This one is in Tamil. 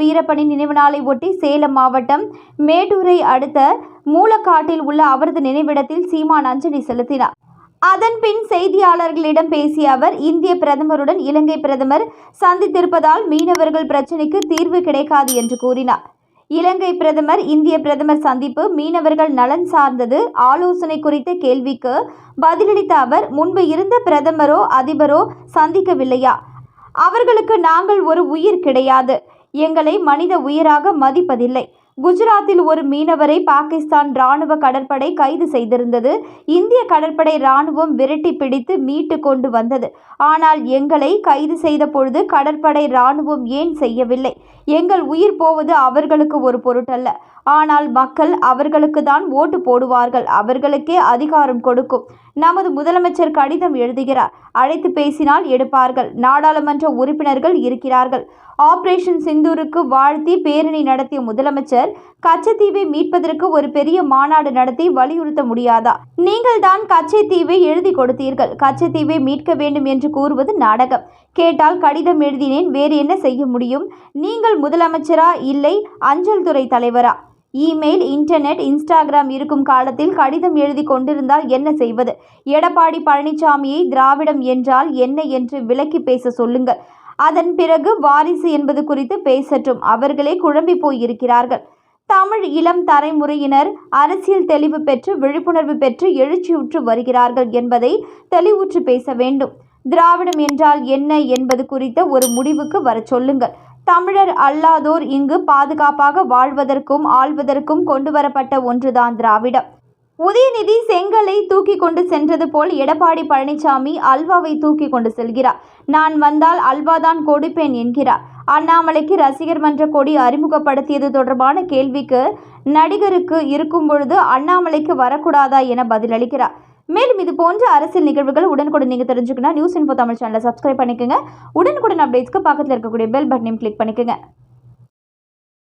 வீரப்பணி நினைவு நாளை ஒட்டி சேலம் மாவட்டம் மேட்டூரை அடுத்த மூலக்காட்டில் உள்ள அவரது நினைவிடத்தில் சீமான் அஞ்சலி செலுத்தினார். அதன்பின் செய்தியாளர்களிடம் பேசிய அவர் இந்திய பிரதமருடன் இலங்கை பிரதமர் சந்தித்திருப்பதால் மீனவர்கள் பிரச்சினைக்கு தீர்வு கிடைக்காது என்று கூறினார். இலங்கை பிரதமர் இந்திய பிரதமர் சந்திப்பு மீனவர்கள் நலன் சார்ந்தது ஆலோசனை குறித்த கேள்விக்கு பதிலளித்த அவர் முன்பு இருந்த பிரதமரோ அதிபரோ சந்திக்கவில்லையா? அவர்களுக்கு நாங்கள் ஒரு உயிர் கிடையாது. எங்களை மனித உயிராக மதிப்பதில்லை. குஜராத்தில் ஒரு மீனவரை பாகிஸ்தான் ராணுவ கடற்படை கைது செய்திருந்தது. இந்திய கடற்படை ராணுவம் விரட்டி பிடித்து மீட்டு கொண்டு வந்தது. ஆனால் எங்களை கைது செய்த பொழுது கடற்படை ராணுவம் ஏன் செய்யவில்லை? எங்கள் உயிர் போவது அவர்களுக்கு ஒரு பொருட்டல்ல. ஆனால் மக்கள் அவர்களுக்கு தான் ஓட்டு போடுவார்கள். அவர்களுக்கே அதிகாரம் கொடுக்கும். நமது முதலமைச்சர் கடிதம் எழுதுகிறார். அழைத்து பேசினால் எடுப்பார்கள். நாடாளுமன்ற உறுப்பினர்கள் இருக்கிறார்கள். ஆபரேஷன் சிந்தூருக்கு வாழ்த்தி பேரணி நடத்திய முதலமைச்சர் கச்சத்தீவை மீட்பதற்கு ஒரு பெரிய மாநாடு நடத்தி வலியுறுத்த முடியாதா? நீங்கள் தான் கச்சத்தீவை எழுதி கொடுத்தீர்கள். கச்சத்தீவை மீட்க வேண்டும் என்று கூறுவது நாடகம். கேட்டால் கடிதம் எழுதினேன் வேறு என்ன செய்ய முடியும்? நீங்கள் முதலமைச்சரா? இல்லை அஞ்சல் துறை தலைவரா? இமெயில் இன்டர்நெட் இன்ஸ்டாகிராம் இருக்கும் காலத்தில் கடிதம் எழுதி கொண்டிருந்தால் என்ன செய்வது? எடப்பாடி பழனிசாமியை திராவிடம் என்றால் என்ன என்று விளக்கி பேச சொல்லுங்கள். அதன் பிறகு வாரிசு என்பது குறித்து பேசட்டும். அவர்களே குழம்பி போய் இருக்கிறார்கள் தமிழ் இளம் தலைமுறையினர் அரசியல் தெளிவு பெற்று விழிப்புணர்வு பெற்று எழுச்சியுற்று வருகிறார்கள் என்பதை தெளிவுற்று பேச வேண்டும். திராவிடம் என்றால் என்ன என்பது குறித்த ஒரு முடிவுக்கு வரச் சொல்லுங்கள். தமிழர் அல்லாதோர் இங்கு பாதுகாப்பாக வாழ்வதற்கும் ஆள்வதற்கும் கொண்டுவரப்பட்ட ஒன்றுதான் திராவிடம். உதயநிதி செங்கலை தூக்கி கொண்டு சென்றது போல் எடப்பாடி பழனிசாமி அல்வாவை தூக்கி கொண்டு செல்கிறார். நான் வந்தால் அல்வாதான் கொடுப்பேன் என்கிறார். அண்ணாமலைக்கு ரசிகர் மன்ற கொடி அறிமுகப்படுத்தியது தொடர்பான கேள்விக்கு நடிகருக்கு இருக்கும் பொழுது அண்ணாமலைக்கு வரக்கூடாதா என பதிலளிக்கிறார். மேலும் இது போன்ற அரசியல் நிகழ்வுகள் உடனுக்குடன் நீங்கள் தெரிஞ்சுக்கணும் நியூஸ் இன்ஃபோ தமிழ் சேனலை சப்ஸ்கிரைப் பண்ணிக்கோங்க. உடனுக்குடன் அப்டேட்ஸ்க்கு பக்கத்தில் இருக்கக்கூடிய பெல் பட்டனையும் கிளிக் பண்ணிக்கோங்க.